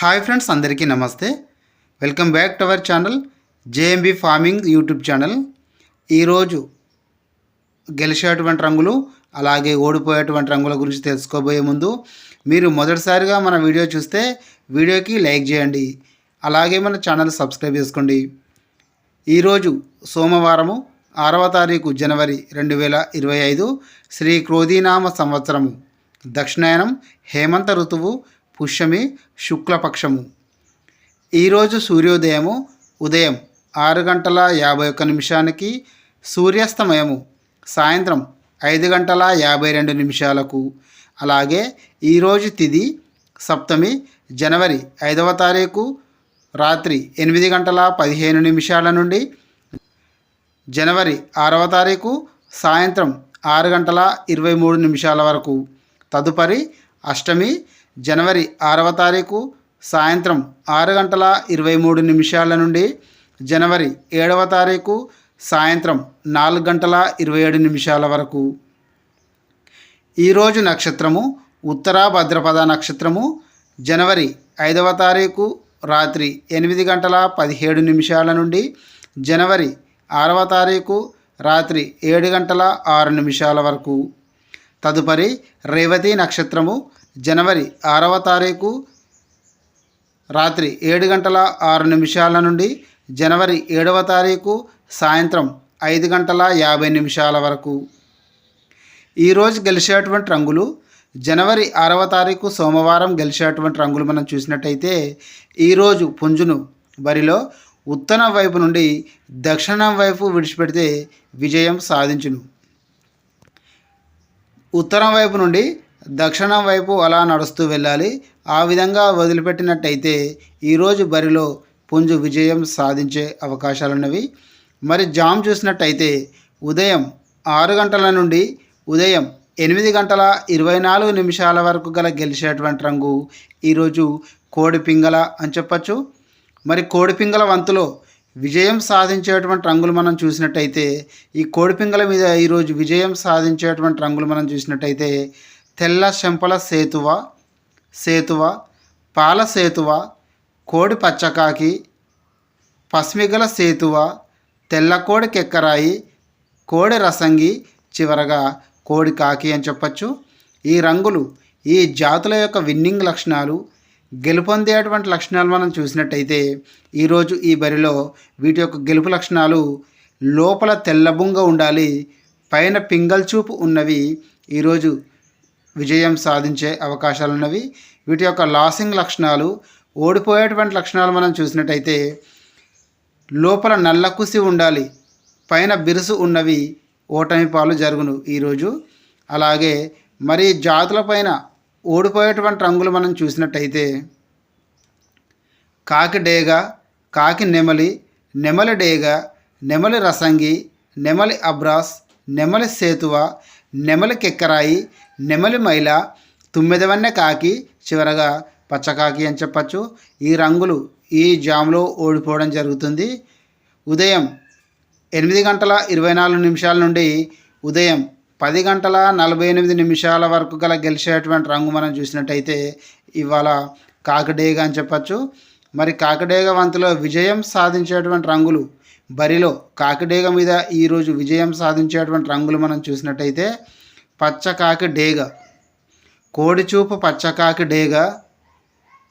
Hi friends అందరికీ నమస్తే. Welcome back to our channel JMB farming YouTube channel. ఈరోజు గెలిచేటువంటి రంగులు అలాగే ఓడిపోయేటువంటి రంగుల గురించి తెలుసుకోబోయే ముందు మీరు మొదటిసారిగా మన వీడియో చూస్తే వీడియోకి లైక్ చేయండి అలాగే మన ఛానల్ సబ్స్క్రైబ్ చేసుకోండి. ఈరోజు సోమవారము ఆరవ తారీఖు జనవరి రెండు వేల ఇరవై ఐదు శ్రీ క్రోధీనామ సంవత్సరము. దక్షిణాయనం హేమంత ఋతువు పుష్యమి శుక్లపక్షము. ఈరోజు సూర్యోదయము ఉదయం ఆరు గంటల యాభై ఒక్క నిమిషానికి సూర్యాస్తమయము సాయంత్రం ఐదు గంటల యాభై రెండు నిమిషాలకు. అలాగే ఈరోజు తిది సప్తమి జనవరి ఐదవ తారీఖు రాత్రి ఎనిమిది గంటల పదిహేను నిమిషాల నుండి జనవరి ఆరవ తారీఖు సాయంత్రం ఆరు గంటల ఇరవై మూడు నిమిషాల వరకు. తదుపరి అష్టమి జనవరి ఆరవ తారీఖు సాయంత్రం ఆరు గంటల ఇరవై మూడు నిమిషాల నుండి జనవరి ఏడవ తారీఖు సాయంత్రం నాలుగు గంటల ఇరవై ఏడు నిమిషాల వరకు. ఈరోజు నక్షత్రము ఉత్తర భద్రపద నక్షత్రము. జనవరి ఐదవ తారీఖు రాత్రి ఎనిమిది గంటల పదిహేడు నిమిషాల నుండి జనవరి ఆరవ తారీఖు రాత్రి ఏడు గంటల ఆరు నిమిషాల వరకు. తదుపరి రేవతి నక్షత్రము జనవరి ఆరవ తారీఖు రాత్రి ఏడు గంటల ఆరు నిమిషాల నుండి జనవరి ఏడవ తారీఖు సాయంత్రం ఐదు గంటల యాభై నిమిషాల వరకు. ఈరోజు గెలిచేటువంటి రంగులు జనవరి ఆరవ తారీఖు సోమవారం గెలిచేటువంటి రంగులు మనం చూసినట్టయితే ఈరోజు పుంజును బరిలో ఉత్తరం వైపు నుండి దక్షిణం వైపు విడిచిపెడితే విజయం సాధించును. ఉత్తరం వైపు నుండి దక్షిణం వైపు అలా నడుస్తూ వెళ్ళాలి. ఆ విధంగా వదిలిపెట్టినట్టయితే ఈరోజు బరిలో పుంజు విజయం సాధించే అవకాశాలున్నవి. మరి జామ్ చూసినట్టయితే ఉదయం ఆరు గంటల నుండి ఉదయం ఎనిమిది గంటల ఇరవై నాలుగు నిమిషాల వరకు గల గెలిచేటువంటి రంగు ఈరోజు కోడి పింగళ అని చెప్పచ్చు. మరి కోడి పింగళ వంతులో విజయం సాధించేటువంటి రంగులు మనం చూసినట్టయితే ఈ కోడి పింగళ మీద ఈరోజు విజయం సాధించేటువంటి రంగులు మనం చూసినట్టయితే తెల్ల చెంపల సేతువ సేతువ పాల సేతువ కోడి పచ్చకాకి పస్మిగల సేతువ తెల్లకోడి కెక్కరాయి కోడి రసంగి చివరగా కోడి కాకి అని చెప్పచ్చు. ఈ రంగులు ఈ జాతుల యొక్క విన్నింగ్ లక్షణాలు గెలుపొందేటువంటి లక్షణాలు మనం చూసినట్టయితే ఈరోజు ఈ బరిలో వీటి యొక్క గెలుపు లక్షణాలు లోపల తెల్లబుంగ ఉండాలి పైన పింగల్ చూపు ఉన్నవి. ఈరోజు విజయం సాధించే అవకాశాలు ఉన్నవి వీటి యొక్క లాసింగ్ లక్షణాలు ఓడిపోయేటువంటి లక్షణాలు మనం చూసినట్టయితే లోపల నల్లకుసి ఉండాలి పైన బిరుసు ఉన్నవి ఓటమి పాలు జరుగును ఈరోజు. అలాగే మరి జాతుల పైన ఓడిపోయేటువంటి రంగులు మనం చూసినట్టయితే కాకి డేగ కాకి నెమలి నెమలి డేగ నెమలి రసంగి నెమలి అబ్రాస్ నెమలి సేతువ నెమలి కెక్కరాయి నెమలి మైల తుమ్మెదవన్నె కాకి చివరగా పచ్చకాకి అని చెప్పచ్చు. ఈ రంగులు ఈ జామ్లో ఓడిపోవడం జరుగుతుంది. ఉదయం ఎనిమిది గంటల ఇరవై నాలుగు నిమిషాల నుండి ఉదయం పది గంటల నలభై ఎనిమిది నిమిషాల వరకు గల గెలిచేటువంటి రంగు మనం చూసినట్టయితే ఇవాళ కాకడేగ అని చెప్పచ్చు. మరి కాకడేగ వంతులో విజయం సాధించేటువంటి రంగులు బరిలో కాకిడేగ మీద ఈరోజు విజయం సాధించేటువంటి రంగులు మనం చూసినట్టయితే పచ్చకాకి డేగ. కోడిచూపు పచ్చకాకి డేగ.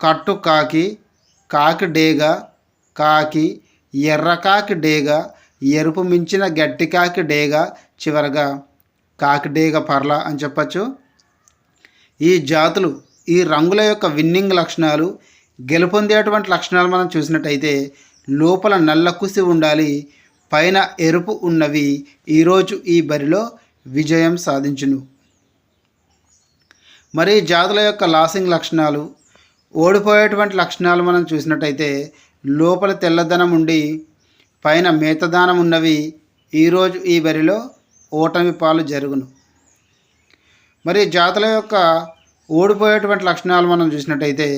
కట్టు కాకి కాకి డేగ. కాకి ఎర్రకాకి డేగ. ఎరుపు మించిన గట్టి కాకి డేగ చివరగా. కాకి డేగ పర్ల అని చెప్పచ్చు. ఈ జాతులు ఈ రంగుల యొక్క విన్నింగ్ లక్షణాలు గెలుపొందేటువంటి లక్షణాలు మనం చూసినట్టయితే లోపల నల్ల కుసి ఉండాలి పైన ఎరుపు ఉన్నవి ఈరోజు ఈ బరిలో విజయం సాధించును. మరి జాతుల యొక్క లాసింగ్ లక్షణాలు ఓడిపోయేటువంటి లక్షణాలు మనం చూసినట్టయితే లోపల తెల్లదనం ఉండి పైన మేతదానం ఉన్నవి ఈరోజు ఈ బరిలో ఓటమి పాలు జరుగును. మరి జాతుల యొక్క ఓడిపోయేటువంటి లక్షణాలు మనం చూసినట్టయితే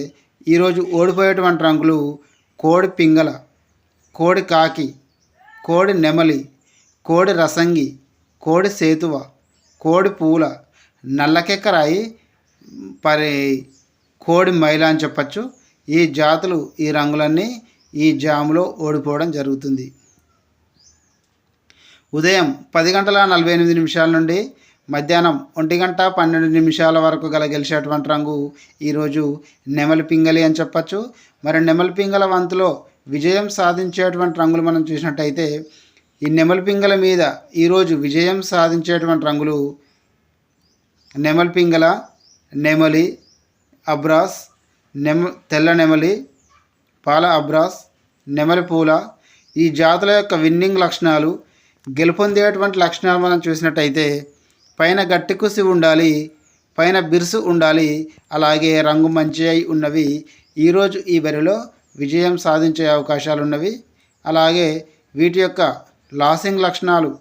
ఈరోజు ఓడిపోయేటువంటి రంగులు కోడి పింగళ కోడి కాకి కోడి నెమలి కోడి రసంగి కోడి సేతువ కోడి పూల నల్లకెక్కరాయి పరి కోడి మైల అని చెప్పచ్చు. ఈ జాతులు ఈ రంగులన్నీ ఈ జాములో ఓడిపోవడం జరుగుతుంది. ఉదయం పది గంటల నలభై ఎనిమిది నిమిషాల నుండి మధ్యాహ్నం ఒంటి గంట పన్నెండు నిమిషాల వరకు గల గెలిచేటువంటి రంగు ఈరోజు నెమలి పింగలి అని చెప్పచ్చు. మరి నెమలి పింగల వంతులో విజయం సాధించేటువంటి రంగులు మనం చూసినట్టయితే ఈ నెమలి పింగల మీద ఈరోజు విజయం సాధించేటువంటి రంగులు నెమలిపింగల నెమలి అబ్రాస్ నెమ తెల్ల నెమలి పాల అబ్రాస్ నెమలి పూల. ఈ జాతుల యొక్క విన్నింగ్ లక్షణాలు గెలుపొందేటువంటి లక్షణాలు మనం చూసినట్టయితే పైన గట్టి కుసి ఉండాలి పైన బిరుసు ఉండాలి అలాగే రంగు మంచి అయి ఉన్నవి. ఈరోజు ఈ బరిలో విజయం సాధించే అవకాశాలు ఉన్నవి అలాగే వీటి యొక్క లాసింగ్ లక్షణాలు.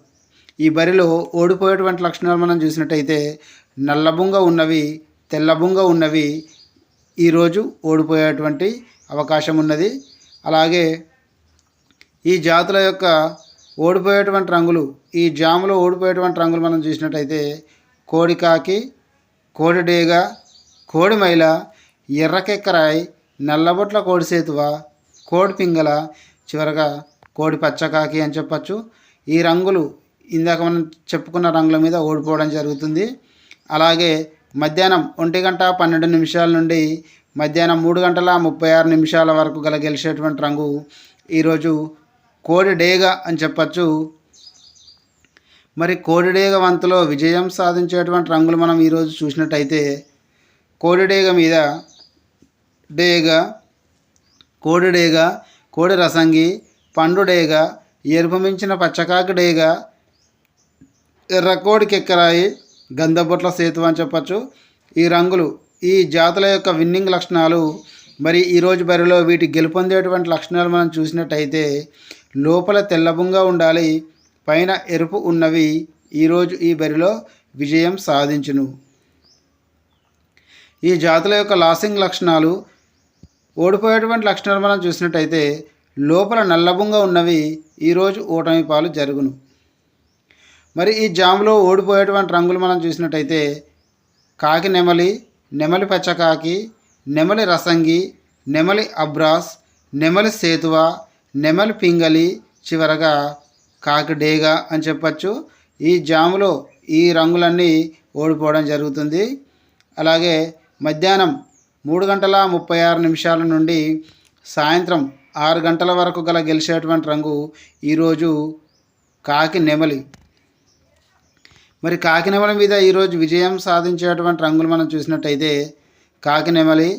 ఈ బరిలో ఓడిపోయేటువంటి లక్షణాలు మనం చూసినట్టయితే నల్లబుంగ ఉన్నవి తెల్లబుంగ ఉన్నవి ఈరోజు ఓడిపోయేటువంటి అవకాశం ఉన్నది. అలాగే ఈ జాతుల యొక్క ఓడిపోయేటువంటి రంగులు ఈ జాములో ఓడిపోయేటువంటి రంగులు మనం చూసినట్టయితే కోడికాకి కోడిడేగ కోడిమైల ఎర్రకెక్కరాయి నల్లబొట్ల కోడి సేతువ కోడి చివరగా కోడి పచ్చకాకి అని చెప్పచ్చు. ఈ రంగులు ఇందాక మనం చెప్పుకున్న రంగుల మీద ఓడిపోవడం జరుగుతుంది. అలాగే మధ్యాహ్నం ఒంటి గంట పన్నెండు నిమిషాల నుండి మధ్యాహ్నం మూడు గంటల ముప్పై ఆరు నిమిషాల వరకు గల గెలిచేటువంటి రంగు ఈరోజు కోడి డేగ అని చెప్పచ్చు. మరి కోడిడేగ వంతులో విజయం సాధించేటువంటి రంగులు మనం ఈరోజు చూసినట్టయితే కోడిడేగ మీద డేగ కోడిడేగ కోడి రసంగి పండుడేగ ఎరుపు మించిన పచ్చకాకి ఎర్రకోడి కెక్కరాయి గంధబొట్ల సేతు అని చెప్పచ్చు. ఈ రంగులు ఈ జాతుల యొక్క విన్నింగ్ లక్షణాలు మరి ఈరోజు బరిలో వీటి గెలుపొందేటువంటి లక్షణాలు మనం చూసినట్టయితే లోపల తెల్లబుంగా ఉండాలి పైన ఎరుపు ఉన్నవి ఈరోజు ఈ బరిలో విజయం సాధించును. ఈ జాతుల యొక్క లాసింగ్ లక్షణాలు ఓడిపోయేటువంటి లక్షణాలు మనం చూసినట్టయితే లోపల నల్లబుంగా ఉన్నవి ఈరోజు ఓటమి పాలు జరుగును. మరి ఈ జాములో ఓడిపోయేటువంటి రంగులు మనం చూసినట్టయితే కాకి నెమలి నెమలి పచ్చకాకి నెమలి రసంగి నెమలి అబ్రాస్ నెమలి సేతువ నెమలి పింగలి చివరగా కాకి డేగ అని చెప్పచ్చు. ఈ జాములో ఈ రంగులన్నీ ఓడిపోవడం జరుగుతుంది. అలాగే మధ్యాహ్నం మూడు గంటల ముప్పై ఆరు నిమిషాల నుండి సాయంత్రం ఆరు గంటల వరకు గల గెలిచేటువంటి రంగు ఈరోజు కాకి నెమలి. మరి కాకి నెమలి మీద ఈరోజు విజయం సాధించేటువంటి రంగులు మనం చూసినట్టయితే కాకి నెమలి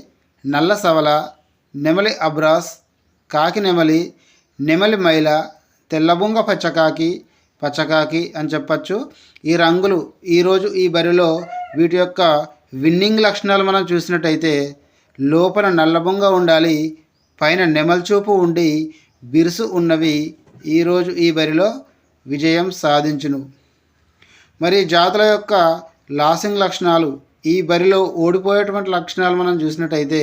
నల్ల సవల నెమలి అబ్రాస్ కాకి నెమలి నెమలి మైల తెల్లబుంగ పచ్చకాకి పచ్చకాకి అని చెప్పచ్చు. ఈ రంగులు ఈరోజు ఈ బరిలో వీటి యొక్క విన్నింగ్ లక్షణాలు మనం చూసినట్టయితే లోపల నల్లబొంగ ఉండాలి పైన నెమల్చూపు ఉండి బిరుసు ఉన్నవి ఈరోజు ఈ బరిలో విజయం సాధించును. మరి జాతుల యొక్క లాసింగ్ లక్షణాలు ఈ బరిలో ఓడిపోయేటువంటి లక్షణాలు మనం చూసినట్టయితే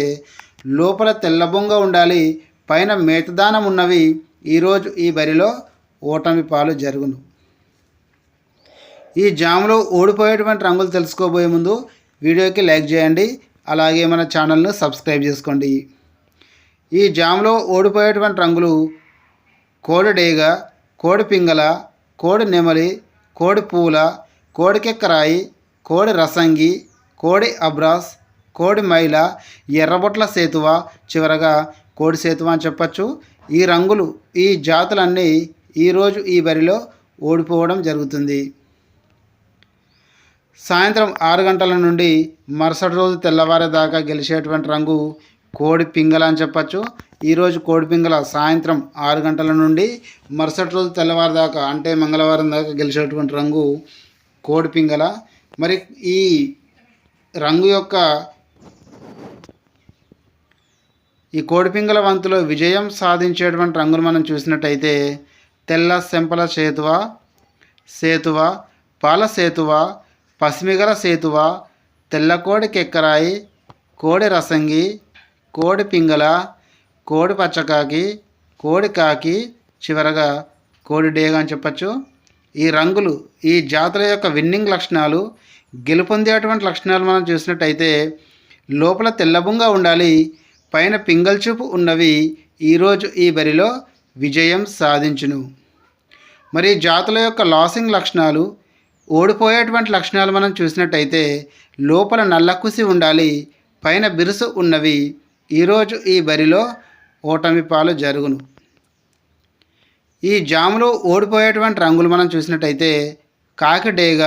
లోపల తెల్లబొంగ ఉండాలి పైన మేతదానం ఉన్నవి ఈరోజు ఈ బరిలో ఓటమి పాలు జరుగును. ఈ జాములో ఓడిపోయేటువంటి రంగులు తెలుసుకోబోయే ముందు వీడియోకి లైక్ చేయండి అలాగే మన ఛానల్ను సబ్స్క్రైబ్ చేసుకోండి. ఈ జాములో ఓడిపోయేటువంటి రంగులు కోడి డేగ కోడి పింగళ కోడి నెమలి కోడి పూల కోడికెక్కరాయి కోడి రసంగి కోడి అబ్రాస్ కోడి మైల ఎర్రబొట్ల సేతువ చివరగా కోడి సేతువ అని చెప్పచ్చు. ఈ రంగులు ఈ జాతులన్నీ ఈరోజు ఈ బరిలో ఓడిపోవడం జరుగుతుంది. సాయంత్రం ఆరు గంటల నుండి మరుసటి రోజు తెల్లవారేదాకా గెలిచేటువంటి రంగు కోడి పింగళ అని చెప్పచ్చు. ఈరోజు కోడి పింగళ సాయంత్రం ఆరు గంటల నుండి మరుసటి రోజు తెల్లవారుదాకా అంటే మంగళవారం దాకా గెలిచేటువంటి రంగు కోడి పింగళ. మరి ఈ రంగు యొక్క ఈ కోడిపింగల వంతులో విజయం సాధించేటువంటి రంగులు మనం చూసినట్టయితే తెల్ల సెంపల సేతువ సేతువ పాల సేతువ పసిమిగల సేతువ తెల్లకోడి కెక్కరాయి కోడి రసంగి కోడి పింగళ కోడి పచ్చకాకి కోడి కాకి చివరగా కోడి డేగ అని చెప్పచ్చు. ఈ రంగులు ఈ జాతుల యొక్క విన్నింగ్ లక్షణాలు గెలుపొందేటువంటి లక్షణాలు మనం చూసినట్టయితే లోపల తెల్లబుంగా ఉండాలి పైన పింగల్ చూపు ఉన్నవి ఈరోజు ఈ బరిలో విజయం సాధించును. మరి జాతుల యొక్క లాసింగ్ లక్షణాలు ఓడిపోయేటువంటి లక్షణాలు మనం చూసినట్టయితే లోపల నల్లకుసి ఉండాలి పైన బిరుసు ఉన్నవి ఈరోజు ఈ బరిలో ఓటమి పాలు జరుగును. ఈ జాములో ఓడిపోయేటువంటి రంగులు మనం చూసినట్టయితే కాకి డేగ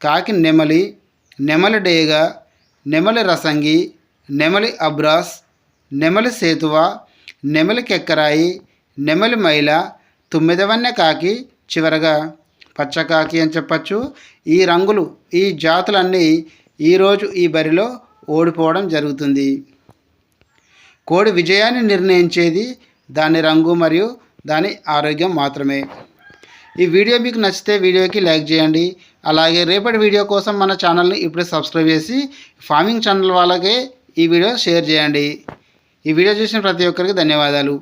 కాకి నెమలి నెమలి డేగ నెమలి రసంగి నెమలి అబ్రాస్ నెమలి సేతువ నెమలి కెక్కరాయి నెమలి మైల తుమ్మిదవన్నె కాకి చివరగా పచ్చకాకి అని చెప్పచ్చు. ఈ రంగులు ఈ జాతులన్నీ ఈరోజు ఈ బరిలో ఓడిపోవడం జరుగుతుంది. కోడి విజయాన్ని నిర్ణయించేది దాని రంగు మరియు దాని ఆరోగ్యం మాత్రమే. ఈ వీడియో మీకు నచ్చితే వీడియోకి లైక్ చేయండి. అలాగే రేపటి వీడియో కోసం మన ఛానల్ని ఇప్పుడే సబ్స్క్రైబ్ చేసి ఫార్మింగ్ ఛానల్ వాళ్ళకే ఈ వీడియో షేర్ చేయండి. ఈ వీడియో చూసిన ప్రతి ఒక్కరికి ధన్యవాదాలు.